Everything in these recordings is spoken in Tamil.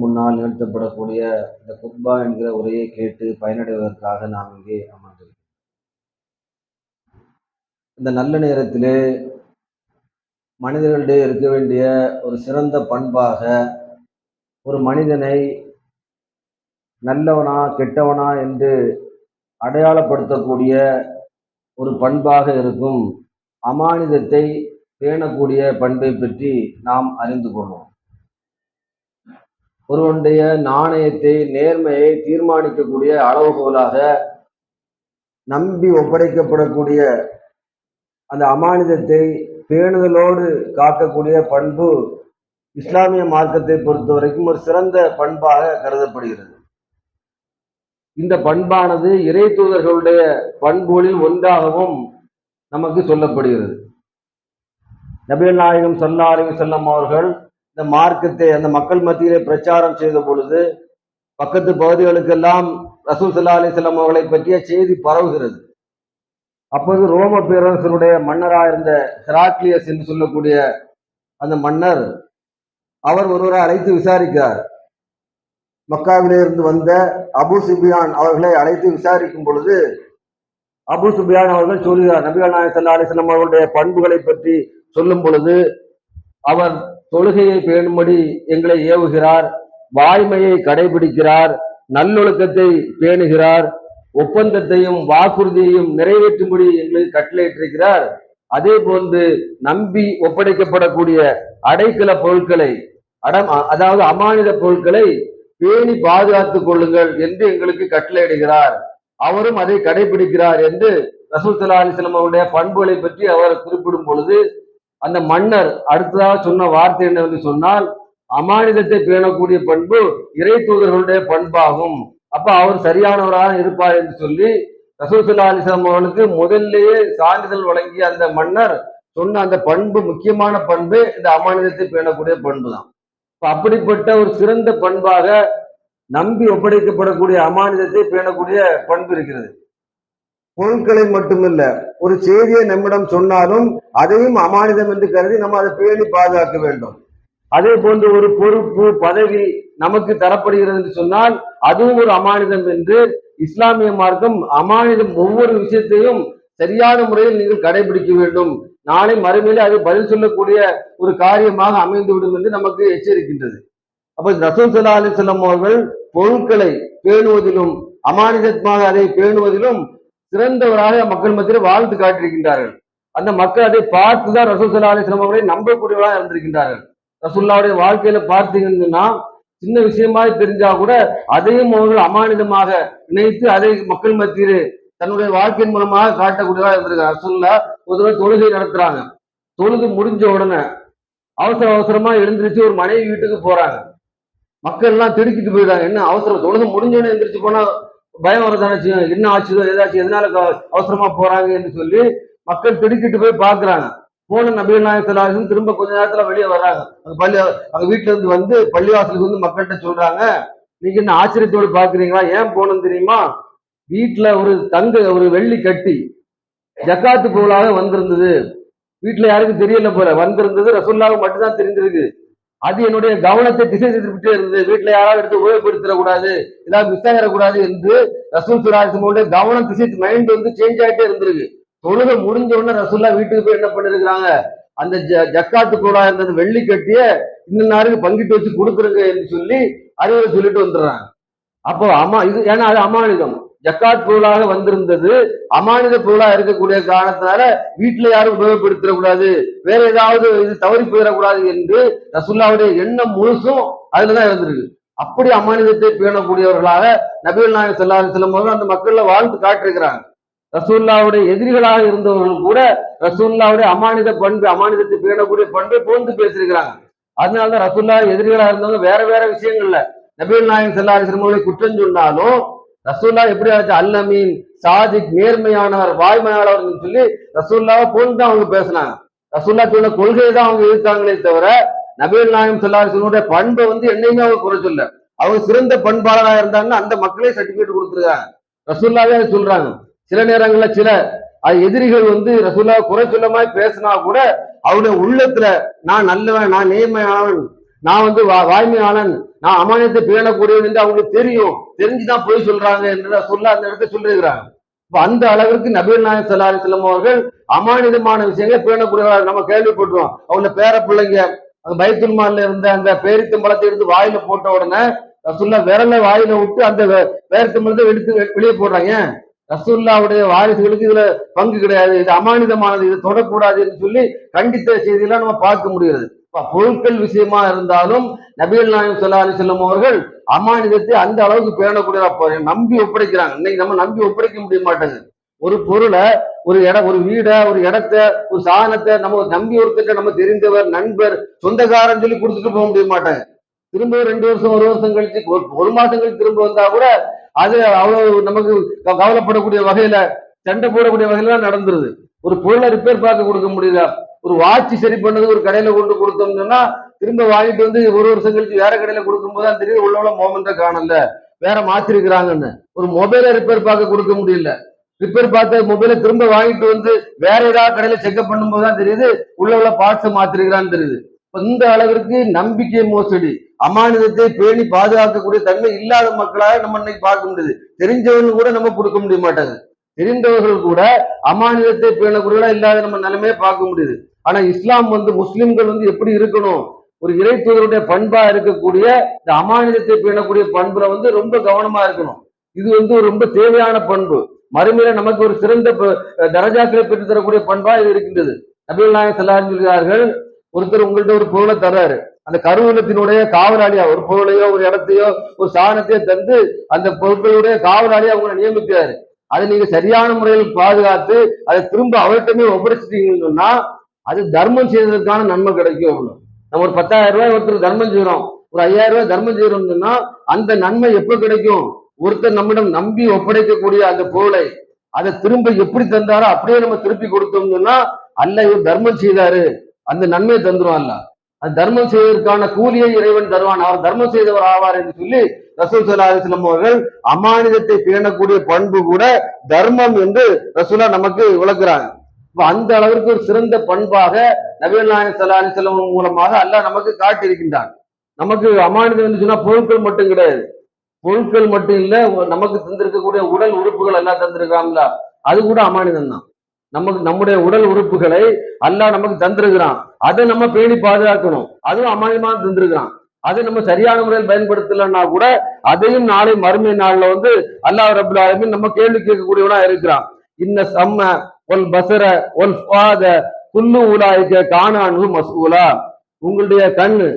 முன்னால் நிகழ்த்தப்படக்கூடிய இந்த குத்பா என்கிற உரையை கேட்டு பயனடைவதற்காக நாம் இங்கே அமர்ந்திருக்கிறோம். இந்த நல்ல நேரத்திலே மனிதர்களிடையே இருக்க வேண்டிய ஒரு சிறந்த பண்பாக ஒரு மனிதனை நல்லவனா கெட்டவனா என்று அடையாளப்படுத்தக்கூடிய ஒரு பண்பாக இருக்கும் அமானிதத்தை பேணக்கூடிய பண்பை பற்றி நாம் அறிந்து கொள்வோம். ஒருவனுடைய நாணயத்தை நேர்மையை தீர்மானிக்கக்கூடிய அளவுகோலாக நம்பி ஒப்படைக்கப்படக்கூடிய அந்த அமானிதத்தை பேணுதலோடு காக்கக்கூடிய பண்பு இஸ்லாமிய மார்க்கத்தை பொறுத்த வரைக்கும் ஒரு சிறந்த பண்பாக கருதப்படுகிறது. இந்த பண்பானது இறை தூதர்களுடைய பண்புகளில் ஒன்றாகவும் நமக்கு சொல்லப்படுகிறது. நபிகள் நாயகம் சல்லா செல்லம் அவர்கள் இந்த மார்க்கத்தை அந்த மக்கள் மத்தியிலே பிரச்சாரம் செய்த பொழுது பக்கத்து பகுதிகளுக்கெல்லாம் ரசூல் சல்லா அலிஸ்லாம் அவர்களை பற்றிய செய்தி பரவுகிறது. அப்போது ரோம பேரரசனுடைய மன்னராக இருந்த ஹெராக்லியஸ் என்று சொல்லக்கூடிய அந்த மன்னர் அவர் ஒருவரை அழைத்து விசாரிக்கிறார். மக்காவிலே இருந்து வந்த அபு சுபியான் அவர்களை அழைத்து விசாரிக்கும் பொழுது அபு சுபியான் அவர்கள் சொல்கிறார் நபிகள் நாயக் சல்லா அலிஸ்லாம் அவர்களுடைய பண்புகளை பற்றி சொல்லும் பொழுது அவர் தொழுகையை பேணும்படி எங்களை ஏவுகிறார் வாய்மையை கடைபிடிக்கிறார் நல்லொழுக்கத்தை பேணுகிறார் ஒப்பந்தத்தையும் வாக்குறுதியையும் நிறைவேற்றும்படி எங்களுக்கு கட்டளையிட்டிருக்கிறார். அதே போன்று நம்பி ஒப்படைக்கப்படக்கூடிய அடைக்கல பொருட்களை அடம் அதாவது அமானித பொருட்களை பேணி பாதுகாத்துக் கொள்ளுங்கள் என்று எங்களுக்கு கட்டளையிடுகிறார். அவரும் அதை கடைபிடிக்கிறார் என்று ரசூல் சல்லா அலிஸ்லாம் அவருடைய பண்புகளை பற்றி அவர் குறிப்பிடும் பொழுது அந்த மன்னர் அடுத்ததாக சொன்ன வார்த்தை என்னவென்று சொன்னால் அமானிதத்தை பேணக்கூடிய பண்பு இறை தூதர்களுடைய பண்பாகும். அப்ப அவர் சரியானவராக இருப்பார் என்று சொல்லி ரசூல் அலிஸ்லாம் அவர்களுக்கு முதல்லேயே சான்றிதழ் வழங்கிய அந்த மன்னர் சொன்ன அந்த பண்பு முக்கியமான பண்பு இந்த அமானிதத்தை பேணக்கூடிய பண்பு தான். அப்படிப்பட்ட ஒரு சிறந்த பண்பாக நம்பி ஒப்படைக்கப்படக்கூடிய அமானிதத்தை பேணக்கூடிய பண்பு இருக்கிறது. பொருட்களை மட்டுமல்ல ஒரு செய்தியை நம்மிடம் சொன்னாலும் அதையும் அமானிதம் என்று கருதி நம்ம அதை பேணி பாதுகாக்க வேண்டும். அதே போன்று ஒரு பொறுப்பு பதவி நமக்கு தரப்படுகிறது என்று சொன்னால் அதுவும் ஒரு அமானிதம் என்று இஸ்லாமிய மார்க்கம் அமானிதம் ஒவ்வொரு விஷயத்தையும் சரியான முறையில் நீங்கள் கடைபிடிக்க வேண்டும். நாளை மறுமையில் அது பதில் சொல்லக்கூடிய ஒரு காரியமாக அமைந்துவிடும் என்று நமக்கு எச்சரிக்கின்றது. அப்ப ரசூல் சல்லா அவர்கள் பொருட்களை பேணுவதிலும் அமானிதமாக அதை பேணுவதிலும் சிறந்தவராக மக்கள் மத்தியில் வாழ்த்து காட்டியிருக்கின்றார்கள். அந்த மக்கள் அதை பார்த்துதான் ரசூல் சல்லா அலி செல்லம் அவர்களை நம்பக்கூடியவராக இருந்திருக்கின்றார்கள். ரசூல்லாவுடைய வாழ்க்கையில பார்த்தீங்கன்னா சின்ன விஷயமாக தெரிஞ்சா கூட அதையும் அவர்கள் அமானிதமாக நினைத்து அதை மக்கள் மத்தியில் தன்னுடைய வாழ்க்கையின் மூலமாக காட்டக்கூடியவா இருந்திருக்காங்க ரசூல்லா ஒரு தொழுகை நடத்துறாங்க. தொழுது முடிஞ்ச உடனே அவசர அவசரமா எழுந்திருச்சு ஒரு மனைவி வீட்டுக்கு போறாங்க. மக்கள் எல்லாம் திடுக்கிட்டு போயிடுறாங்க. என்ன அவசரம்? தொழுது முடிஞ்சோடனே எந்திரிச்சு போனா பயம் வரதானே செய்யும்? என்ன ஆச்சுதோ ஏதாச்சும் எதனால அவசரமா போறாங்க என்று சொல்லி மக்கள் திடுக்கிட்டு போய் பாக்குறாங்க போன நபீர் நாயக் திரும்ப கொஞ்ச நேரத்துல வெளியே வர்றாங்க. அந்த பள்ளி அங்க வீட்டுல இருந்து வந்து பள்ளிவாசலுக்கு வந்து மக்கள்கிட்ட சொல்றாங்க. நீங்க என்ன ஆச்சரியத்தோடு பாக்குறீங்களா ஏன் போனோம் தெரியுமா? வீட்டுல ஒரு தங்க ஒரு வெள்ளி கட்டி ஜக்காத்து பொருளாக வந்திருந்தது. வீட்டுல யாருக்கும் தெரியல போல. வந்திருந்தது ரசோல்லாவுக்கு மட்டும்தான் தெரிஞ்சிருக்கு அது என்னுடைய கவனத்தை திசை திருப்பிட்டே இருந்தது வீட்டுல யாராவது எடுத்து உபயோகப்படுத்திடக்கூடாது ஏதாவது மிஸ் ஆகிடக்கூடாது என்று ரசூல் சுராஜனுடைய கவனம் திசை மைண்ட் வந்து சேஞ்ச் ஆகிட்டே இருந்திருக்கு. தொழுகை முடிஞ்ச உடனே ரசூல்லா வீட்டுக்கு போய் என்ன பண்ணிருக்கிறாங்க? அந்த ஜக்காத்து கூட இருந்த வெள்ளி கட்டிய இன்னும் நாருக்கு பங்கிட்டு வச்சு கொடுக்குறங்க என்று சொல்லி அறிவுரை சொல்லிட்டு வந்துடுறாங்க. அப்போ அம்மா இது ஏன்னா அது அமானுதம். ஜக்காத் பொருளாக வந்திருந்தது. அமானித பொருளா இருக்கக்கூடிய காரணத்தினால வீட்டுல யாரும் உபயோகப்படுத்திடக்கூடாது. வேற ஏதாவது இது தவறி போயிடக்கூடாது என்று ரசுல்லாவுடைய எண்ணம் முழுசும் அதுலதான் இருந்திருக்கு. அப்படி அமானிதத்தை பேணக்கூடியவர்களாக நபிகள் நாயகம் செல்லாத செல்லும் போது அந்த மக்கள்ல வாழ்ந்து காட்டிருக்கிறாங்க ரசூல்லாவுடைய எதிரிகளாக இருந்தவர்கள் கூட ரசூல்லாவுடைய அமானித பண்பு அமானிதத்தை பேணக்கூடிய பண்பை போந்து பேசியிருக்கிறாங்க. அதனாலதான் ரசூல்லா எதிரிகளாக இருந்தவங்க வேற வேற விஷயங்கள்ல நபீல் நாயகம் செல்லாத சிறுமங்களை குற்றம் சொன்னாலும் ரசூல்லா எப்படி ஆச்சு அல்லமீன் சாதிக் நேர்மையானவர் வாய்மையானவர் சொல்லி ரசூல்லாவை போன்று தான் அவங்க பேசினாங்க. ரசூல்லா சொன்ன கொள்கையை தான் அவங்க இருக்காங்களே தவிர நபீல் நாயம் சொல்லாசனுடைய பண்பை வந்து என்னையுமே அவங்க குறை சொல்ல அவங்க சிறந்த பண்பாளராக இருந்தாங்கன்னா அந்த மக்களே சர்டிபிகேட் கொடுத்துருக்காங்க. ரசூல்லாவே அதை சொல்றாங்க. சில நேரங்களில் சில எதிரிகள் வந்து ரசூல்லா குறை சொல்ல மாதிரி பேசினா கூட அவருடைய உள்ளத்துல நான் நல்லவன் நான் நேர்மையானவன் நான் வந்து வா- வாய்மையாளன். நான் அமானியத்தை பேணக்கூடியவன் என்று அவங்களுக்கு தெரியும். தெரிஞ்சுதான் போய் சொல்றாங்க என்று சொல்ல அந்த இடத்த சொல்லிருக்கிறாங்க இப்ப அந்த அளவிற்கு நபீர் நாயக் சல்லாஹ் செல்லம் அவர்கள் அமானிதமான விஷயங்களை பேணக்கூடியவர்கள் நம்ம கேள்விப்பட்டோம். அவங்க பேர பிள்ளைங்க அந்த பைத்துல்மான்ல இருந்த அந்த பேரித்தம்பளத்தை எடுத்து வாயில போட்ட உடனே ரசுல்லா விரல வாயில விட்டு அந்த பேரித்தம்பளத்தை எடுத்து வெளியே போடுறாங்க. ரசுல்லாவுடைய வாரிசுகளுக்கு இதுல பங்கு கிடையாது. இது அமானிதமானது. இது தொடக்கூடாது என்று சொல்லி கண்டித்த செய்தியெல்லாம் நம்ம பார்க்க முடிகிறது. பொருட்கள் விஷயமா இருந்தாலும் நபிகள் நாயம் சொல்லா அலி அவர்கள் அமானிதத்தை அந்த அளவுக்கு பேணக்கூடிய நம்பி ஒப்படைக்கிறாங்க. இன்னைக்கு நம்ம நம்பி ஒப்படைக்க முடிய மாட்டேங்குது. ஒரு பொருளை ஒரு இட ஒரு வீடை ஒரு இடத்த ஒரு சாதனத்தை நம்ம நம்பி ஒருத்தர் நம்ம தெரிந்தவர் நண்பர் சொந்தக்காரன் சொல்லி கொடுத்துட்டு போக முடிய மாட்டாங்க திரும்ப ரெண்டு வருஷம் ஒரு வருஷம் கழிச்சு ஒரு ஒரு மாசம் கழிச்சு திரும்ப வந்தா கூட அது அவ்வளவு நமக்கு கவலைப்படக்கூடிய வகையில சண்டை போடக்கூடிய வகையில நடந்துருது. ஒரு பொருளை ரிப்பேர் பார்க்க கொடுக்க முடியுதா ஒரு வாட்ச் சரி பண்ணது ஒரு கடையில கொண்டு கொடுத்தோம்னா திரும்ப வாங்கிட்டு வந்து ஒரு வருஷம் கழிச்சு வேற கடையில கொடுக்கும்போது தான் தெரியுது உள்ள உள்ள மோமெண்ட்டை காணல. வேற மாத்திருக்கிறாங்கன்னு. ஒரு மொபைலை ரிப்பேர் பார்க்க கொடுக்க முடியல. ரிப்பேர் பார்த்த மொபைலை திரும்ப வாங்கிட்டு வந்து வேற ஏதாவது கடையில செக்அப் பண்ணும்போது தான் தெரியுது உள்ள உள்ள பார்ட்ஸ் மாத்திருக்கிறான்னு தெரியுது. இந்த அளவிற்கு நம்பிக்கை மோசடி அமானுதத்தை பேணி பாதுகாக்கக்கூடிய தன்மை இல்லாத மக்களாக நம்ம இன்னைக்கு பார்க்க முடியுது. தெரிஞ்சவங்க கூட நம்ம கொடுக்க முடிய மாட்டாங்க தெரிந்தவர்கள் கூட அமானிதத்தை பேணக்கூடியவர்களா இல்லாத நம்ம நிலைமையை பார்க்க முடியுது. ஆனா இஸ்லாம் வந்து முஸ்லிம்கள் வந்து எப்படி இருக்கணும்? ஒரு இறை தூதருடைய பண்பா இருக்கக்கூடிய இந்த அமானிதத்தை பேணக்கூடிய பண்புல வந்து ரொம்ப கவனமா இருக்கணும். இது வந்து ஒரு ரொம்ப தேவையான பண்பு. மறுமையில நமக்கு ஒரு சிறந்த ப- தரஜாக்களை பெற்று தரக்கூடிய பண்பா இது இருக்கின்றது. நபிகள் நாயகம் செல்லாரும் சொல்கிறார்கள் ஒருத்தர் உங்கள்கிட்ட ஒரு பொருளை தர்றாரு. அந்த கருவூலத்தினுடைய காவலாளியா ஒரு பொருளையோ ஒரு இடத்தையோ ஒரு சாணத்தையோ தந்து அந்த பொருட்களுடைய காவலாளியா உங்களை நியமிக்கிறாரு. அதை நீங்க சரியான முறையில் பாதுகாத்து அதை திரும்ப அவர்கிட்டமே ஒப்படைச்சிட்டீங்கன்னு சொன்னா அது தர்மம் செய்வதற்கான நன்மை கிடைக்கும் நம்ம ஒரு பத்தாயிரம் ரூபாய் ஒருத்தர் தர்மம் செய்யறோம் ஒரு ஐயாயிரம் ரூபாய் தர்மம் செய்யறோம்னு சொன்னா அந்த நன்மை எப்ப கிடைக்கும்? ஒருத்தர் நம்மிடம் நம்பி ஒப்படைக்கக்கூடிய அந்த பொருளை அதை திரும்ப எப்படி தந்தாரோ அப்படியே நம்ம திருப்பி கொடுத்தோம்னு சொன்னா அல்ல இவர் தர்மம் செய்தாரு. அந்த நன்மையை தந்துரும் அல்ல அது தர்மம் செய்வதற்கான கூலியை இறைவன் தருவான். அவர் தர்மம் செய்தவர் ஆவார் என்று சொல்லி ரசூல் சல்லா அலிஸ்லாம் அவர்கள் அமானிதத்தை பேணக்கூடிய பண்பு கூட தர்மம் என்று ரசூலா நமக்கு விளக்குறாங்க. இப்ப அந்த அளவிற்கு ஒரு சிறந்த பண்பாக நபிகள் நாயன் சல்லா மூலமாக அல்லாஹ் நமக்கு காட்டியிருக்கின்றான். நமக்கு அமானிதம் என்று சொன்னா பொருட்கள் மட்டும் கிடையாது. பொருட்கள் மட்டும் இல்ல நமக்கு தந்திருக்கக்கூடிய உடல் உறுப்புகள் எல்லாம் தந்திருக்காங்களா அது கூட அமானிதம் தான் நமக்கு நம்முடைய உடல் உறுப்புகளை அல்லாஹ் நமக்கு தந்திருக்கிறான். அதை நம்ம பேணி பாதுகாக்கணும். அதுவும் அமானியமா தந்திருக்கிறான். அதை நம்ம சரியான முறையில் பயன்படுத்தலைன்னா கூட அதையும் நாளை மறுமை நாள்ல வந்து அல்லாஹ் ரபுல் ஆலமின் நம்ம கேள்வி கேட்கக்கூடியவனா இருக்கிறான். இன்ன சம்ம ஒல் பசர ஒல் ஃபாத குல்லு உலாய்க்க காணானு மசூலா. உங்களுடைய கண்ணு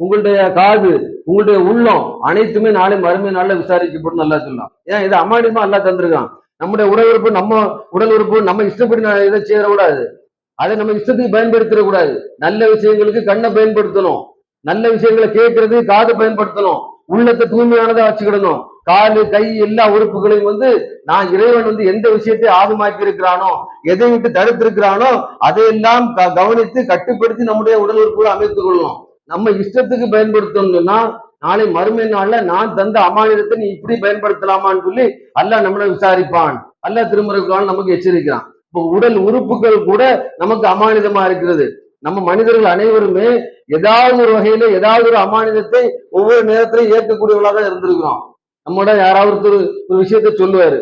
உங்களுடைய காது உங்களுடைய உள்ளம் அனைத்துமே நாளை மறுமை நாள்ல விசாரிக்கப்படும் நல்லா சொல்லலாம் ஏன்? இது அமானியமா அல்லா தந்திருக்கான் நம்முடைய உடல் உறுப்பு நம்ம உடல் உறுப்பு நம்ம இஷ்டப்படி இதை செய்யக்கூடாது அதை நம்ம இஷ்டத்துக்கு பயன்படுத்திடக்கூடாது நல்ல விஷயங்களுக்கு கண்ணை பயன்படுத்தணும். நல்ல விஷயங்களை கேட்கறது காது பயன்படுத்தணும். உள்ளத்தை தூய்மையானதை வச்சுக்கிடணும். காலு கை எல்லா உறுப்புகளையும் வந்து நான் இறைவன் வந்து எந்த விஷயத்தை ஆபமாக்கி இருக்கிறானோ எதை விட்டு தடுத்திருக்கிறானோ அதையெல்லாம் க- கவனித்து கட்டுப்படுத்தி நம்முடைய உடல் உறுப்புகளை அமைத்துக் கொள்ளணும். நம்ம இஷ்டத்துக்கு பயன்படுத்தணும்னா நாளை மறுமை நாள்ல நான் தந்த அமானிதத்தை நீ இப்படி பயன்படுத்தலாமான்னு சொல்லி அல்லாஹ் நம்மளை விசாரிப்பான். அல்ல திருமறைக்கான் நமக்கு எச்சரிக்கிறான். இப்போ உடல் உறுப்புகள் கூட நமக்கு அமானிதமா இருக்கிறது. நம்ம மனிதர்கள் அனைவருமே ஏதாவது ஒரு வகையில ஏதாவது ஒரு அமானிதத்தை ஒவ்வொரு நேரத்திலையும் ஏற்கக்கூடியவர்களாக தான் இருந்திருக்கிறோம். நம்மோட யாராவது ஒரு ஒரு விஷயத்தை சொல்லுவாரு.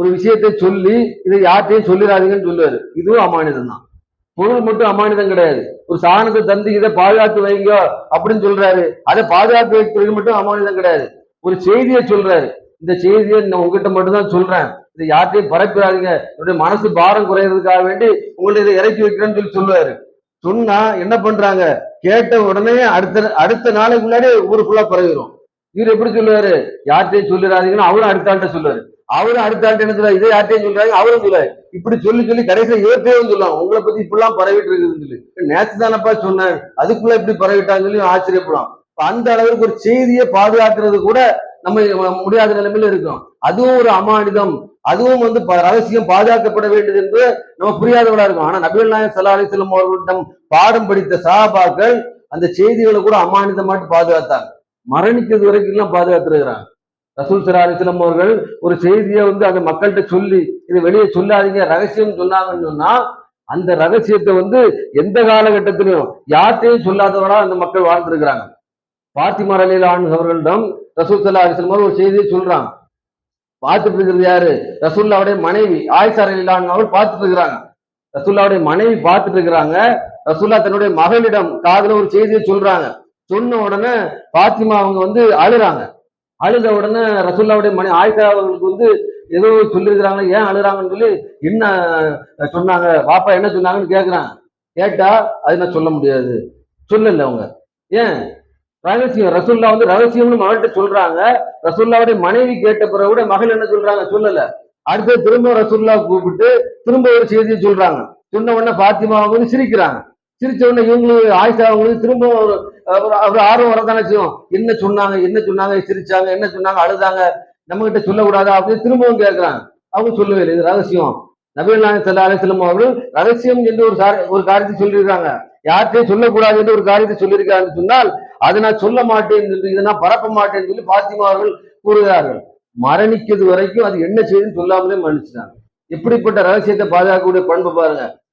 ஒரு விஷயத்தை சொல்லி இதை யார்ட்டையும் சொல்லிடாதீங்கன்னு சொல்லுவாரு. இதுவும் அமானிதம் தான் பொருள் மட்டும் அமானிதம் கிடையாது. ஒரு சாணத்தை தந்து இதை பாதுகாத்து வைங்க அப்படின்னு சொல்றாரு. அதை பாதுகாத்து வைக்கிறது மட்டும் அமானிதம் கிடையாது. ஒரு செய்தியை சொல்றாரு. இந்த செய்தியை நான் உங்ககிட்ட மட்டும் தான் சொல்றேன். இதை யார்ட்டையும் பரப்பிடாதீங்க. என்னுடைய மனசு பாரம் குறையிறதுக்காக வேண்டி உங்களை இதை இறக்கி வைக்கிறேன்னு சொல்லி சொல்லுவாரு. சொன்னா என்ன பண்றாங்க? கேட்ட உடனே அடுத்த அடுத்த நாளைக்கு முன்னாடி ஃபுல்லா பரவிடும் இவர் எப்படி சொல்லுவாரு? யார்கிட்டையும் சொல்லிடாதீங்கன்னு அவரும் அடுத்த ஆள்கிட்ட சொல்லுவாரு. அவரும் அடுத்த ஆள்கிட்ட என்ன சொல்லுவாரு இதை யார்ட்டையும் சொல்றாங்க அவரும் சொல்றாரு. இப்படி சொல்லி சொல்லி கடைசியில வந்து சொல்லலாம் உங்களை பத்தி இப்படிலாம் பரவிட்டு இருக்குதுன்னு சொல்லி. நேற்று தானப்பா சொன்னேன் அதுக்குள்ள இப்படி பரவிட்டாங்கன்னு சொல்லி ஆச்சரியப்படும் அந்த அளவுக்கு ஒரு செய்தியை பாதுகாக்கிறது கூட நம்ம முடியாத நிலைமையில இருக்கோம் அதுவும் ஒரு அமானிதம். அதுவும் வந்து ப- ரகசியம் பாதுகாக்கப்பட வேண்டியது என்று நம்ம புரியாதவளா இருக்கும் ஆனா நபிகள் நாயக் சல்லா அலிஸ்லம் அவர்களிடம் பாடம் படித்த சகாபாக்கள் அந்த செய்திகளை கூட அமானிதமாட்டு பாதுகாத்தாங்க. மரணிக்கிறது வரைக்கும் எல்லாம் பாதுகாத்துருக்கிறாங்க ரசூல் சல்லா அலிஸ்லம் அவர்கள் ஒரு செய்தியை வந்து அந்த மக்கள்கிட்ட சொல்லி இதை வெளியே சொல்லாதீங்க ரகசியம் சொன்னாங்கன்னு சொன்னா அந்த ரகசியத்தை வந்து எந்த காலகட்டத்திலையும் யார்கிட்டையும் சொல்லாதவரா அந்த மக்கள் வாழ்ந்திருக்கிறாங்க. பாத்திமா அலிலான் அவர்களிடம் ரசூல் சல்லா அலிஸ்லம் ஒரு செய்தியை சொல்றாங்க. பார்த்துட்டு இருக்கிறது யாரு? ரசூல்லாவுடைய மனைவி ஆயிஷா அலிலான் அவர்கள் பார்த்துட்டு இருக்கிறாங்க. ரசூல்லாவுடைய மனைவி பார்த்துட்டு இருக்கிறாங்க. ரசூல்லா தன்னுடைய மகளிடம் காதல ஒரு செய்தியை சொல்றாங்க. சொன்ன உடனே பாத்திமா அவங்க வந்து அழுறாங்க. அழுத உடனே ரசுல்லாவுடைய மணி ஆயிஷா அவர்களுக்கு வந்து ஏதோ சொல்லியிருக்கிறாங்க ஏன் அழுகிறாங்கன்னு சொல்லி என்ன சொன்னாங்க? பாப்பா என்ன சொன்னாங்கன்னு கேட்குறான் கேட்டா அது நான் சொல்ல முடியாது. சொல்லல அவங்க. ஏன்? ரகசியம் ரசுல்லா வந்து ரகசியம்னு மகள்கிட்ட சொல்றாங்க. ரசுல்லாவுடைய மனைவி கேட்ட பிறகு கூட மகள் என்ன சொல்றாங்க? சொல்லல. அடுத்து திரும்ப ரசுல்லா கூப்பிட்டு திரும்ப ஒரு செய்தியை சொல்றாங்க. சொன்ன உடனே பாத்திமா வந்து சிரிக்கிறாங்க. சிரிச்ச உடனே இவங்களுக்கு ஆயிஷா அவங்களுக்கு திரும்ப ஒரு ஒரு- ஆர்வம் வரதானே செய்யும். என்ன சொன்னாங்க என்ன சொன்னாங்க சிரிச்சாங்க என்ன சொன்னாங்க அழுதாங்க நம்ம கிட்ட சொல்லக்கூடாதா அப்படின்னு திரும்பவும் கேட்கிறாங்க. அவங்க சொல்லவே இல்லை. இது ரகசியம். நபீல் நாயகம் சல்லா அலிஸ்லம் அவர்கள் ரகசியம் என்று ஒரு ஒரு காரியத்தை சொல்லியிருக்காங்க யார்கிட்டையும் சொல்லக்கூடாது என்று ஒரு காரியத்தை சொல்லியிருக்காங்கன்னு சொன்னால் அதை நான் சொல்ல மாட்டேன் என்று இதை நான் பரப்ப மாட்டேன்னு சொல்லி பாத்திமா அவர்கள் கூறுகிறார்கள். மரணிக்கிறது வரைக்கும் அது என்ன செய்யுதுன்னு சொல்லாமலே மன்னிச்சிட்டாங்க. எப்படிப்பட்ட ரகசியத்தை பாதுகாக்கக்கூடிய பண்பு பாருங்க.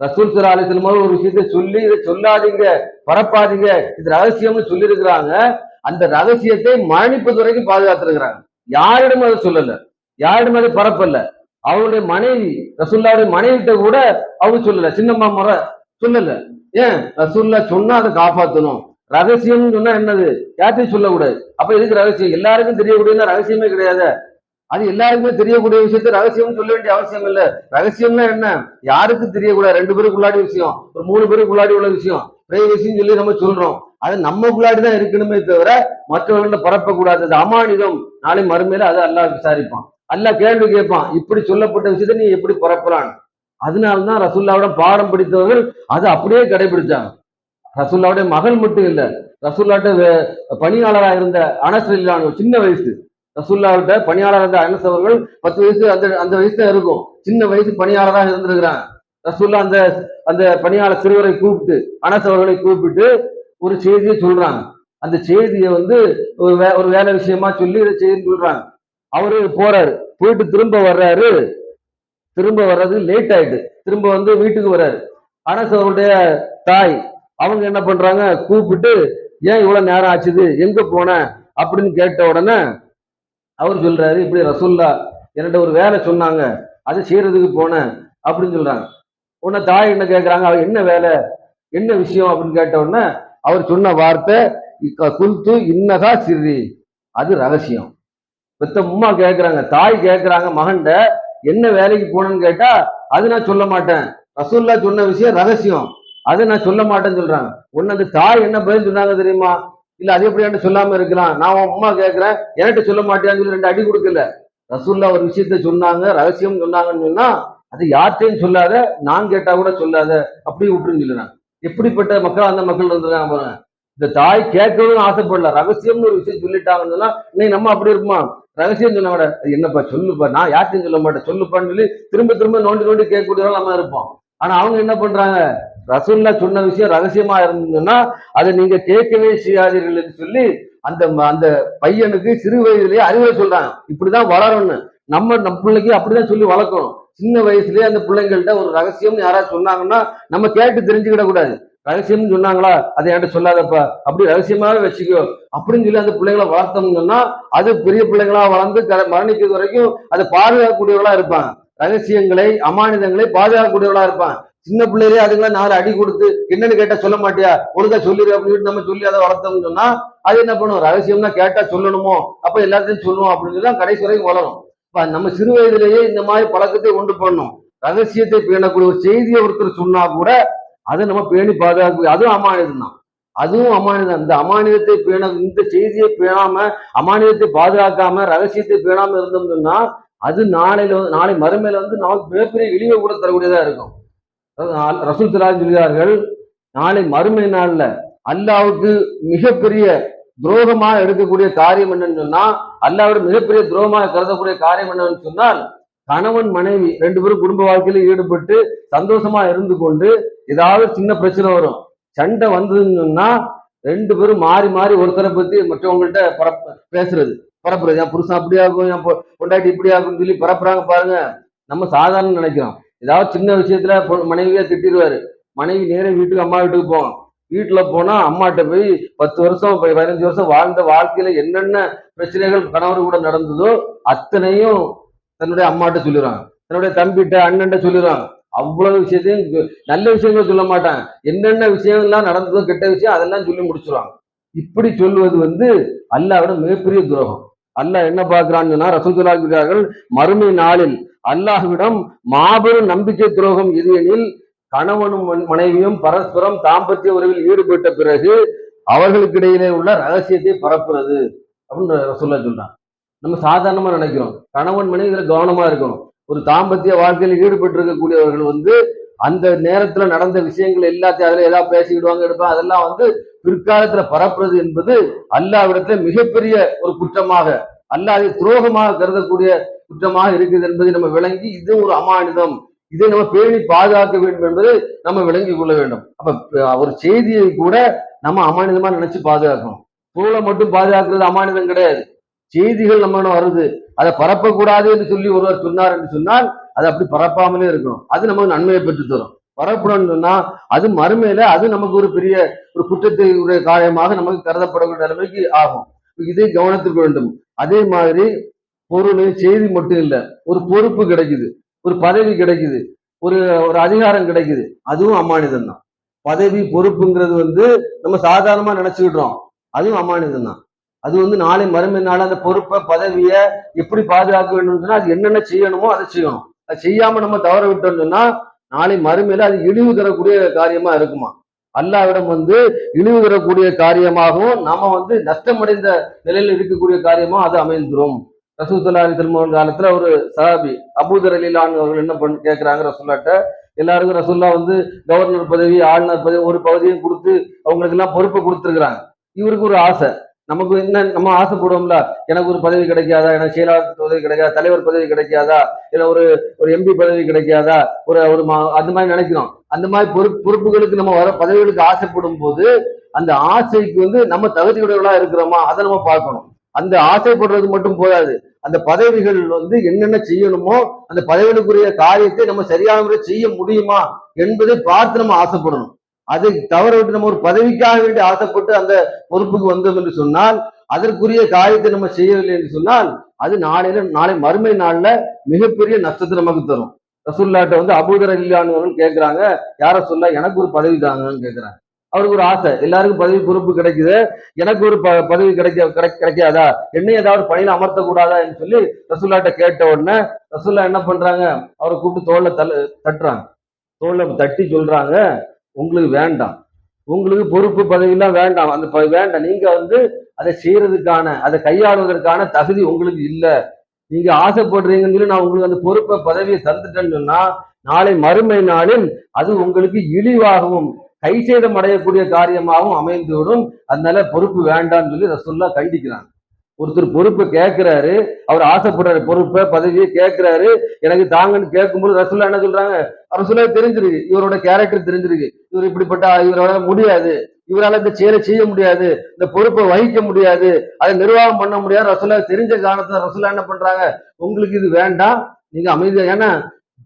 ரசூல் சல்லா அலிஸ்லம் ஒரு விஷயத்தை சொல்லி இதை சொல்லாதீங்க பரப்பாதீங்க இது ரகசியம்னு சொல்லியிருக்கிறாங்க. அந்த ரகசியத்தை மரணிப்பது வரைக்கும் பாதுகாத்திருக்கிறாங்க. யாரிடமும் அதை சொல்லல. யாரிடமும் அதை பரப்பல. அவருடைய மனைவி ரசூல்லாவுடைய மனைவிட்ட கூட அவங்க சொல்லல. சின்னம்மா முறை சொல்லல. ஏன்? ரசூல்லா சொன்னா அதை காப்பாத்தணும். ரகசியம்னு சொன்னா என்னது? யார்ட்டையும் சொல்லக்கூடாது. அப்ப எதுக்கு ரகசியம்? எல்லாருக்கும் தெரியக்கூடியதுன்னா ரகசியமே கிடையாது. அது எல்லாருக்குமே தெரியக்கூடிய விஷயத்த ரகசியம்னு சொல்ல வேண்டிய அவசியம் இல்ல. ரகசியம்னா என்ன? யாருக்கு தெரியக்கூடாது? ரெண்டு பேருக்குள்ளாடி விஷயம். ஒரு மூணு பேருக்குள்ளாடி உள்ள விஷயம். பிரைவசின்னு சொல்லி நம்ம சொல்றோம். அது நம்மக்குள்ளாடி தான் இருக்கணுமே தவிர மற்றவர்கள பரப்பக்கூடாது. அது அமானிதம். நாளை மறுமையில அதை அல்லா விசாரிப்பான். அல்லா கேள்வி கேட்பான். இப்படி சொல்லப்பட்ட விஷயத்தை நீ எப்படி பரப்பலாம் அதனால்தான் ரசூல்லாவோட பாடம் படித்தவர்கள் அதை அப்படியே கடைபிடிச்சாங்க. ரசுல்லாவுடைய மகள் மட்டும் இல்ல. ரசுல்லாட்ட பணியாளராக இருந்த அனஸ் சின்ன வயசு. ரசுல்லாவிட்ட பணியாளராக இருந்த அனஸ் அவர்கள் பத்து வயசு அந்த அந்த வயசு தான் இருக்கும். சின்ன வயசு பணியாளராக இருந்திருக்கிறாங்க ரசுல்லா அந்த அந்த பணியாளர் சிறுவரை கூப்பிட்டு அனஸ் அவர்களை கூப்பிட்டு ஒரு செய்தியை சொல்றாங்க அந்த செய்தியை வந்து ஒரு வே ஒரு வேலை விஷயமா சொல்லி இதை செய்தி சொல்றாங்க அவரு போறாரு. போயிட்டு திரும்ப வர்றாரு. திரும்ப வர்றது லேட் ஆயிட்டு. திரும்ப வந்து வீட்டுக்கு வர்றாரு. அனஸ் அவருடைய தாய் அவங்க என்ன பண்றாங்க? கூப்பிட்டு ஏன் இவ்வளவு நேரம் ஆச்சுது? எங்க போன? அப்படின்னு கேட்ட உடனே அவர் சொல்றாரு இப்படி ரசுல்லா என்கிட்ட ஒரு வேலை சொன்னாங்க அதை செய்யறதுக்கு போனேன் அப்படின்னு சொல்றாங்க. உடனே தாய் என்ன கேட்குறாங்க அவர் என்ன வேலை? என்ன விஷயம்? அப்படின்னு கேட்ட உடனே அவர் சொன்ன வார்த்தை குல்து இன்னகா சிறி அது ரகசியம். பெத்த அம்மா கேட்குறாங்க தாய் கேட்குறாங்க மகன்ட என்ன வேலைக்கு போனேன்னு கேட்டா அது நான் சொல்ல மாட்டேன். ரசூல்லா சொன்ன விஷயம் ரகசியம். அதை நான் சொல்ல மாட்டேன்னு சொல்றாங்க. உன்னது அந்த தாய் என்ன பதில் சொன்னாங்க தெரியுமா? இல்ல அது எப்படி என்கிட்ட சொல்லாம இருக்கலாம். நான் உன் அம்மா கேட்கிறேன் என்கிட்ட சொல்ல மாட்டேன்னு சொல்லி ரெண்டு அடி கொடுக்கல. ரசூல்லா ஒரு விஷயத்த சொன்னாங்க ரகசியம் சொன்னாங்கன்னு சொன்னா அது யார்கிட்டையும் சொல்லாத நான் கேட்டா கூட சொல்லாத அப்படி விட்டுருன்னு சொல்லுறேன். எப்படிப்பட்ட மக்கள் அந்த மக்கள் இருந்தாங்க பாருங்க. இந்த தாய் கேட்கணும்னு ஆசைப்படல. ரகசியம்னு ஒரு விஷயம் சொல்லிட்டாங்கன்னு சொன்னா இன்னைக்கு நம்ம அப்படி இருப்போமா? ரகசியம் சொன்னா கூட "அது என்னப்பா சொல்லுப்பா நான் யார்ட்டையும் சொல்ல மாட்டேன். சொல்லுப்பான்னு சொல்லி திரும்ப திரும்ப நோண்டி நோண்டி கேட்கக்கூடியவங்க நம்ம இருப்போம். ஆனா அவங்க என்ன பண்றாங்க? ரசூல்லா சொன்ன விஷயம் ரகசியமா இருந்ததுன்னா அதை நீங்க கேட்கவே செய்யாதீர்கள் என்று சொல்லி அந்த ம- அந்த பையனுக்கு சிறு வயதுலயே அறிவுரை சொல்றாங்க. இப்படிதான் வளரணும்னு. நம்ம நம்ம பிள்ளைக்கு அப்படிதான் சொல்லி வளர்க்கணும். சின்ன வயசுலயே அந்த பிள்ளைங்கள்ட்ட ஒரு ரகசியம்னு யாராவது சொன்னாங்கன்னா நம்ம கேட்டு தெரிஞ்சுக்கிட கூடாது. ரகசியம்னு சொன்னாங்களா? அதை என்கிட்ட சொல்லாதப்பா. அப்படி ரகசியமாவே வச்சுக்கோ. அப்படின்னு சொல்லி அந்த பிள்ளைங்களை வளர்த்தோம்னா அது பெரிய பிள்ளைங்களா வளர்ந்து க- மரணிக்கிறது வரைக்கும் அதை பாதுகாக்கக்கூடியவர்களா இருப்பான் ரகசியங்களை அமானிதங்களை பாதுகாக்கக்கூடியவர்களா இருப்பான் சின்ன பிள்ளையிலே அதுங்களை நாலு அடி கொடுத்து என்னன்னு கேட்டா சொல்ல மாட்டியா? ஒழுங்கா சொல்லிடு அப்படின்னு சொல்லிட்டு நம்ம சொல்லி அதை வளர்த்தோம்னு சொன்னா அது என்ன பண்ணும்? ரகசியம்னா கேட்டா சொல்லணுமோ? அப்ப எல்லாத்தையும் சொல்லுவோம் அப்படின்னு சொல்லி தான் கடைசி வரைக்கும் வளரும். இப்ப நம்ம சிறு வயதிலேயே இந்த மாதிரி பழக்கத்தை உண்டு பண்ணும். ரகசியத்தை பேணக்கூடிய ஒரு செய்தியை ஒருத்தர் சொன்னா கூட அதை நம்ம பேணி பாதுகாக்க அதுவும் அமானிதம் தான் அதுவும் அமானிதம். இந்த அமானிதத்தை பேண இந்த செய்தியை பேணாம அமானிதத்தை பாதுகாக்காம ரகசியத்தை பேணாம இருந்தோம்னு சொன்னா அது நாளையில வந்து நாளை மறுமையில வந்து நமக்கு மிகப்பெரிய இழிவை கூட தரக்கூடியதா இருக்கும். ரசூல் தலா சொல்கிறார்கள் நாளை மறுமை நாள்ல அல்லாவுக்கு மிகப்பெரிய துரோகமாக எடுக்கக்கூடிய காரியம் என்னன்னு சொன்னா அல்லாவோட மிகப்பெரிய துரோகமாக கருதக்கூடிய காரியம் என்னன்னு சொன்னால் கணவன் மனைவி ரெண்டு பேரும் குடும்ப வாழ்க்கையில ஈடுபட்டு சந்தோஷமா இருந்து கொண்டு ஏதாவது சின்ன பிரச்சனை வரும். சண்டை வந்ததுன்னு சொன்னா ரெண்டு பேரும் மாறி மாறி ஒருத்தரை பத்தி மற்றவங்கள்ட்ட பரப்ப பேசுறது. பரப்புறது. என் புருஷன் அப்படியாகும் என் பொண்டாட்டி இப்படி ஆகும்னு சொல்லி பரப்புறாங்க பாருங்க. நம்ம சாதாரண நினைக்கிறோம். ஏதாவது சின்ன விஷயத்துல மனைவியா திட்டிடுவாரு மனைவி நேரம் வீட்டுக்கு அம்மா வீட்டுக்கு போவோம் வீட்டுல போனா அம்மாட்ட போய் பத்து வருஷம் ப- பதினஞ்சு வருஷம் வாழ்ந்த வாழ்க்கையில என்னென்ன பிரச்சனைகள் கணவர் கூட நடந்ததோ அத்தனையும் தன்னுடைய அம்மாட்ட சொல்லிடுறான். தன்னுடைய தம்பிட்ட அண்ணன்ட்ட சொல்லிடுறான். அவ்வளவு விஷயத்தையும் நல்ல விஷயங்கள் சொல்ல மாட்டான். என்னென்ன விஷயங்கள்லாம் நடந்ததோ கெட்ட விஷயம் அதெல்லாம் சொல்லி முடிச்சிருவாங்க இப்படி சொல்வது வந்து அல்லாவிட மிகப்பெரிய துரோகம். அல்லாஹ் என்ன பார்க்கிறான்னு சொன்னா ரசூலுல்லாஹி சொல்கிறார்கள் மறுமை நாளில் அல்லாஹ்விடம் மாபெரும் நம்பிக்கை துரோகம் இது எனில் கணவனும் மனைவியும் பரஸ்பரம் தாம்பத்திய உறவில் ஈடுபட்ட பிறகு அவர்களுக்கு இடையிலே உள்ள ரகசியத்தை பரப்புறது அப்படின்னு சொல்ல சொல்றான். நம்ம சாதாரணமா நினைக்கிறோம். கணவன் மனைவி இதுல கவனமா இருக்கணும். ஒரு தாம்பத்திய வாழ்க்கையில் ஈடுபட்டு இருக்கக்கூடியவர்கள் வந்து அந்த நேரத்துல நடந்த விஷயங்கள் எல்லாத்தையும் அதுல ஏதாவது பேசிக்கிடுவாங்க எடுப்பாங்க அதெல்லாம் வந்து பிற்காலத்துல பரப்புறது என்பது அல்லாவிடத்துல மிகப்பெரிய ஒரு குற்றமாக அல்லாஹ் துரோகமாக கருதக்கூடிய குற்றமாக இருக்குது என்பதை நம்ம விளங்கி இது ஒரு அமானுதம். இதை நம்ம பேணி பாதுகாக்க வேண்டும் என்பதை நம்ம விளங்கி கொள்ள வேண்டும். அப்ப ஒரு செய்தியை கூட நம்ம அமானிதமா நினைச்சு பாதுகாக்கணும். பொருளை மட்டும் பாதுகாக்கிறது அமானிதம் கிடையாது. செய்திகள் நம்ம வருது. அதை பரப்பக்கூடாது என்று சொல்லி ஒருவர் சொன்னார் என்று சொன்னால் அதை அப்படி பரப்பாமலே இருக்கணும். அது நமக்கு நன்மையை பெற்று தரும். பரப்பணும்னு சொன்னா அது மறுமையில அது நமக்கு ஒரு பெரிய ஒரு குற்றத்தை உடைய காரியமாக நமக்கு கருதப்படக்கூடிய நிலைமைக்கு ஆகும். இதை கவனத்துக்கு வேண்டும். அதே மாதிரி பொருள் செய்தி மட்டும் இல்லை. ஒரு பொறுப்பு கிடைக்குது. ஒரு பதவி கிடைக்குது. ஒரு ஒரு அதிகாரம் கிடைக்குது. அதுவும் அமானிதம் தான். பதவி பொறுப்புங்கிறது வந்து நம்ம சாதாரணமா நினைச்சுக்கிட்டோம் அதுவும் அமானிதம் தான். அது வந்து நாளை மறுமை அந்த பொறுப்பை பதவியை எப்படி பாதுகாக்க வேண்டும் சொன்னா அது என்னென்ன செய்யணுமோ அதை செய்யணும். அது செய்யாம நம்ம தவற விட்டோம்னு சொன்னா நாளை மறுமையில அது இழிவு தரக்கூடிய காரியமா இருக்குமா? அல்லாவிடம் வந்து இழிவு தரக்கூடிய காரியமாகவும் நாம வந்து நஷ்டமடைந்த நிலையில் இருக்கக்கூடிய காரியமா அது அமைந்துரும். ரசூத்துல்லா திருமகன் காலத்துல ஒரு சஹாபி அபூதர் அலிலான் அவர்கள் என்ன பண்ண கேட்கிறாங்க ரசூல்லாட்ட எல்லாருக்கும் ரசூல்லா வந்து கவர்னர் பதவி ஆளுநர் பதவி ஒரு பகுதியும் கொடுத்து அவங்களுக்கு எல்லாம் பொறுப்பை கொடுத்துருக்குறாங்க. இவருக்கு ஒரு ஆசை. நமக்கு என்ன நம்ம ஆசைப்படுவோம்ல? எனக்கு ஒரு பதவி கிடைக்காதா? எனக்கு செயலாளர் பதவி கிடைக்காதா? தலைவர் பதவி கிடைக்காதா? இல்லை ஒரு ஒரு எம்பி பதவி கிடைக்காதா? ஒரு ஒரு மா- அந்த மாதிரி நினைக்கிறோம். அந்த மாதிரி பொறுப்பு பொறுப்புகளுக்கு நம்ம வர பதவிகளுக்கு ஆசைப்படும் போது அந்த ஆசைக்கு வந்து நம்ம தகுதியுடையவர்களா இருக்கிறோமா? அதை நம்ம பார்க்கணும். அந்த ஆசைப்படுறது மட்டும் போதாது. அந்த பதவிகள் வந்து என்னென்ன செய்யணுமோ அந்த பதவிகளுக்குரிய காரியத்தை நம்ம சரியான முறை செய்ய முடியுமா என்பதை பார்த்து நம்ம ஆசைப்படணும். அதை தவற விட்டு நம்ம ஒரு பதவிக்காக வேண்டி ஆசைப்பட்டு அந்த பொறுப்புக்கு வந்தோம் என்று சொன்னால் அதற்குரிய காரியத்தை நம்ம செய்யவில்லை என்று சொன்னால் அது நாளையில நாளை மறுமை நாள்ல மிகப்பெரிய நஷ்டத்தை நமக்கு தரும். ரசூல்லாட்ட வந்து அபூதர் இல்லான்னு கேட்கிறாங்க யார சொல்ல எனக்கு ஒரு பதவி தாங்கன்னு கேட்கிறாங்க. அவருக்கு ஒரு ஆசை. எல்லாருக்கும் பதவி பொறுப்பு கிடைக்குது. எனக்கு ஒரு ப- பதவி கிடைக்க கிடை- கிடைக்காதா? என்னை ஏதாவது பணியில அமர்த்த கூடாதா சொல்லி ரசுல்லாட்ட கேட்ட உடனே ரசுல்லா என்ன பண்றாங்க? அவரை கூப்பிட்டு தோல்ல தள்ள தட்டுறாங்க. தோல்ல தட்டி சொல்றாங்க உங்களுக்கு வேண்டாம். உங்களுக்கு பொறுப்பு பதவியெல்லாம் வேண்டாம். அந்த ப- வேண்டாம். நீங்க வந்து அதை செய்யறதுக்கான அதை கையாளுவதற்கான தகுதி உங்களுக்கு இல்லை. நீங்க ஆசைப்படுறீங்கன்னு சொல்லி நான் உங்களுக்கு அந்த பொறுப்பை பதவியை தந்துட்டேன்னு சொன்னா நாளை மறுமை நாளில் அது உங்களுக்கு இழிவாகவும் கை சேதம் அடையக்கூடிய காரியமாகவும் அமைந்துவிடும். அதனால பொறுப்பு வேண்டாம்னு சொல்லி ரசுல்லா கண்டிக்கிறாங்க. ஒருத்தர் பொறுப்பை கேட்கிறாரு அவர் ஆசைப்படுறாரு பொறுப்பை பதவியை கேட்கிறாரு. எனக்கு தாங்கன்னு கேட்கும்போது ரசுல்லா என்ன சொல்றாங்க? ரசுல்லா தெரிஞ்சிருக்கு இவரோட கேரக்டர் தெரிஞ்சிருக்கு. இவர் இப்படிப்பட்ட இவரோட முடியாது. இவரால் இந்த செயலை செய்ய முடியாது. இந்த பொறுப்பை வகிக்க முடியாது. அதை நிர்வாகம் பண்ண முடியாது. ரசுல்லா தெரிஞ்ச காரணத்துல ரசுல்லா என்ன பண்றாங்க? உங்களுக்கு இது வேண்டாம். நீங்க அமைதியா ஏன்னா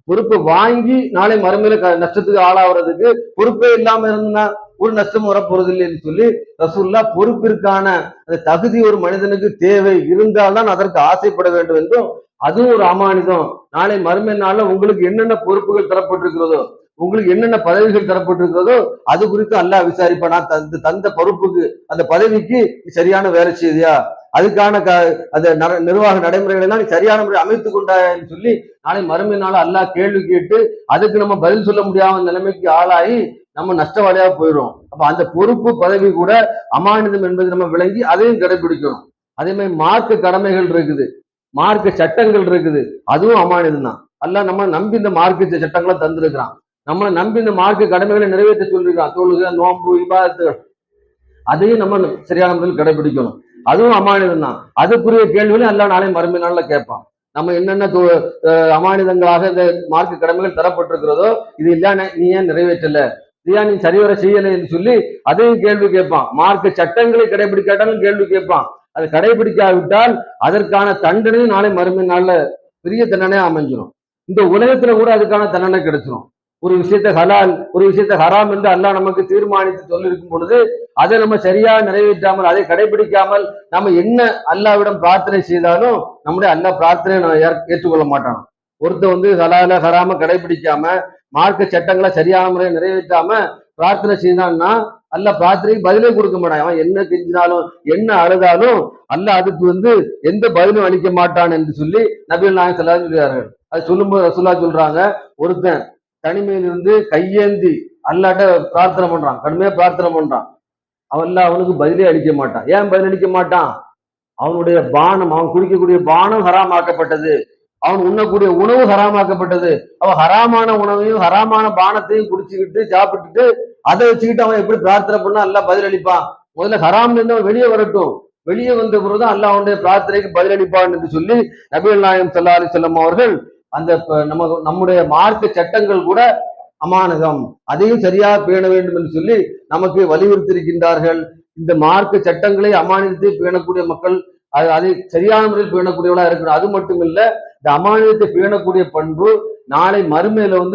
பொறுப்பை வாங்கி நாளை மறுமையில க- நஷ்டத்துக்கு ஆளாகிறதுக்கு பொறுப்பே இல்லாம இருந்தா ஒரு நஷ்டம் வரப்போறது இல்லைன்னு சொல்லி ரசூல்லா பொறுப்பிற்கான அந்த தகுதி ஒரு மனிதனுக்கு தேவை இருந்தால்தான் அதற்கு ஆசைப்பட வேண்டும் என்றும் அதுவும் ஒரு அமானிதம். நாளை மறுமை நாள்ல உங்களுக்கு என்னென்ன பொறுப்புகள் தரப்பட்டிருக்கிறதோ உங்களுக்கு என்னென்ன பதவிகள் தரப்பட்டிருக்கிறதோ அது குறித்து அல்லாஹ் விசாரிப்பா நான் தந்த தந்த பொறுப்புக்கு அந்த பதவிக்கு சரியான வேலை செய்தியா? அதுக்கான க அந்த நிர்வாக நடைமுறைகளை எல்லாம் நீ சரியான முறை அமைத்து கொண்டாயன்னு சொல்லி நாளை மறுமை நாள் அல்லாஹ் கேள்வி கேட்டு அதுக்கு நம்ம பதில் சொல்ல முடியாத நிலைமைக்கு ஆளாகி நம்ம நஷ்டவாளியா போயிடும் அப்ப அந்த பொறுப்பு பதவி கூட அமானிதம் என்பது நம்ம விளங்கி அதையும் கடைபிடிக்கணும் அதே மாதிரி மார்க்க கடமைகள் இருக்குது. மார்க்க சட்டங்கள் இருக்குது. அதுவும் அமானிதம் தான். அல்ல நம்ம நம்பி இந்த மார்க்க சட்டங்களை தந்திருக்கிறான். நம்மளை நம்பி இந்த மார்க்க கடமைகளை நிறைவேற்ற சொல்லியிருக்கான் தொழுகை நோன்பு விவாதத்துகள் அதையும் நம்ம சரியான முறையில் கடைபிடிக்கணும் அதுவும் அமானிதம் தான். அதுக்குரிய கேள்விகளும் எல்லாம் நாளை மறுமை நாள்ல கேட்பான். நம்ம என்னென்ன அமானிதங்களாக இந்த மார்க்க கடமைகள் தரப்பட்டிருக்கிறதோ இது இல்ல நீ ஏன் நிறைவேற்றல? இது நீ சரிவர செய்யலை என்று சொல்லி அதையும் கேள்வி கேட்பான். மார்க்க சட்டங்களை கடைபிடிக்காட்டாலும் கேள்வி கேட்பான். அதை கடைபிடிக்காவிட்டால் அதற்கான தண்டனையும் நாளை மறுமை நாள்ல பெரிய தண்டனை அமைஞ்சிடும் இந்த உலகத்துல கூட அதுக்கான தண்டனை கிடைச்சிரும். ஒரு விஷயத்தை ஹலால் ஒரு விஷயத்தை ஹராம் என்று அல்லாஹ் நமக்கு தீர்மானித்து சொல்லியிருக்கும் பொழுது அதை நம்ம சரியா நிறைவேற்றாமல் அதை கடைபிடிக்காமல் நம்ம என்ன அல்லாவிடம் பிரார்த்தனை செய்தாலும் நம்முடைய அல்லாஹ் பிரார்த்தனை நம்ம ஏற்றுக்கொள்ள மாட்டான். ஒருத்தன் வந்து ஹலால ஹராம கடைபிடிக்காம மார்க்க சட்டங்களை சரியான முறையில் நிறைவேற்றாம பிரார்த்தனை செய்தான்னா அல்ல பிரார்த்தனைக்கு பதிலே கொடுக்க மாட்டான். அவன் என்ன செஞ்சினாலும் என்ன அழுதாலும் அல்ல அதுக்கு வந்து எந்த பதிலும் அளிக்க மாட்டான் என்று சொல்லி நபிகள் நாயகம் ஸல்லல்லாஹு அலைஹி அது சொல்லும்போது ரசுல்லா சொல்றாங்க ஒருத்தன் தனிமையில் இருந்து கையேந்தி அல்லாட்ட பிரார்த்தனை பண்றான். கடுமையா பிரார்த்தனை பண்றான். அவன் அவனுக்கு பதிலே அளிக்க மாட்டான். ஏன் பதில் அளிக்க மாட்டான்? அவனுடைய பானம் அவன் குடிக்கக்கூடிய பானம் ஹராமாக்கப்பட்டது. அவன் உண்ணக்கூடிய உணவு ஹராமாக்கப்பட்டது. அவன் ஹராமான உணவையும் ஹராமான பானத்தையும் குடிச்சுக்கிட்டு சாப்பிட்டுட்டு அதை வச்சுக்கிட்டு அவன் எப்படி பிரார்த்தனை பண்ணா நல்லா பதிலளிப்பான் முதல்ல ஹராம்ல இருந்து அவன் வெளியே வரட்டும். வெளியே வந்த பிறகுதான் அல்லாஹ் அவனுடைய பிரார்த்தனைக்கு பதிலளிப்பான் என்று சொல்லி நபிகள் நாயம் ஸல்லல்லாஹு அலைஹி அவர்கள் அந்த நம்ம நம்முடைய மார்க்க சட்டங்கள் கூட அமானகம். அதையும் சரியாக பேண வேண்டும் என்று சொல்லி நமக்கு வலியுறுத்தியிருக்கின்றார்கள். இந்த மார்க்க சட்டங்களை அமானியத்தை பேணக்கூடிய மக்கள் அது அதை சரியான முறையில் பேணக்கூடியவளா இருக்கணும். அது மட்டும் இல்ல இந்த அமானியத்தை பேணக்கூடிய பண்பு நாளை மறுமையில வந்து